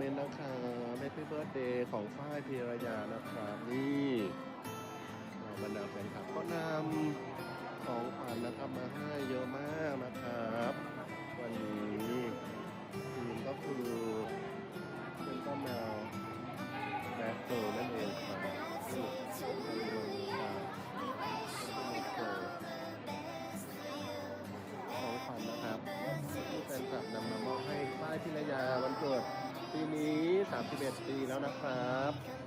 เมนต์นะคะแฮปปี้เบิร์ดเดย์ของฝ้ายพีรยานะครับนี่บรรดาแฟนคลับก็นำของขวัญนะครับมาให้เยอะมากนะครับ วันนี้ทีมก็คือเป็นต้นแมวแบ็คเกิร์นั่นเองครับนี่ครับของขวัญนะครับที่แฟนคลับนำมามอบให้ฝ้ายพิรยาวันเกิด ปีนี้ 31 ปีแล้วนะครับ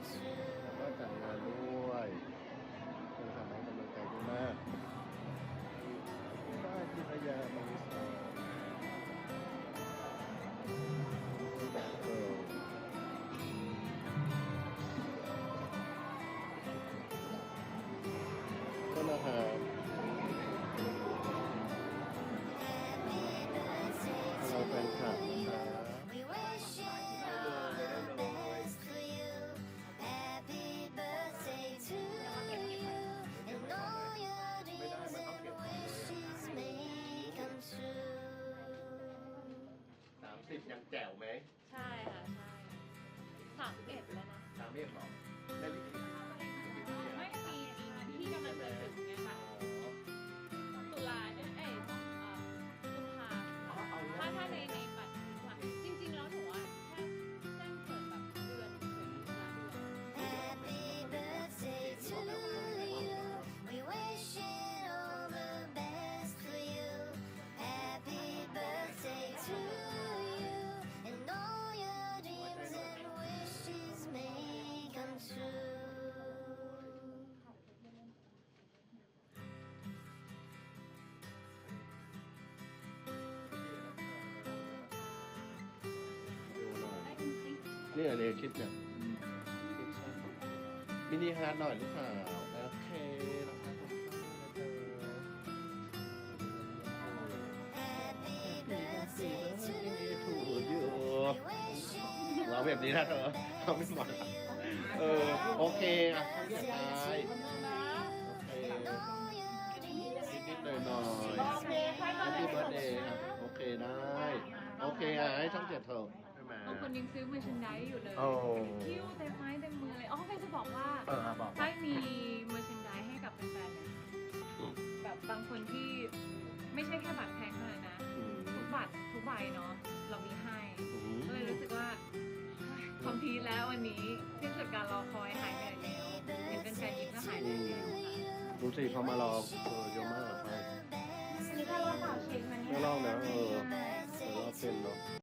ยังแจ๋วไหม ใช่ค่ะ ใช่สามเอ็ดแล้วนะ นี่อะไรคิดเนี่ยมินิฮาร์ดหน่อยหรือเปล่าโอเคนะคากนะเธอ Happy birthday to ถูกเราแบบนี้นะเธอเขาไม่หมดเออโอเคอะสุดท้ายโอเคนิดๆหน่อยๆ Happy birthday ครับโอเคได้ โอเคอะให้ช่องเจ็ดเถอะ ยังซื้อเมอร์ชันไดอยู่เลยโอ้คิ้วเต็มไม้เต็มมือเลยอ๋อเฟยจะบอกว่าเอออะบอกไฟมีเมอร์ชันไดให้กับแฟนๆเนี่ยแบบบางคนที่ไม่ใช่แค่บัตรแพงเท่านั้นนะอืมทุกบัตรทุกใบเนาะเรามีให้อืมก็เลยรู้สึกว่าคอมพลีทแล้ววันนี้สิ้นสุดการรอคอยหายเหนื่อยแล้วเห็นเป็นแฟนๆยิ้มก็หายเหนื่อยแล้วค่ะดูสิเขามารอ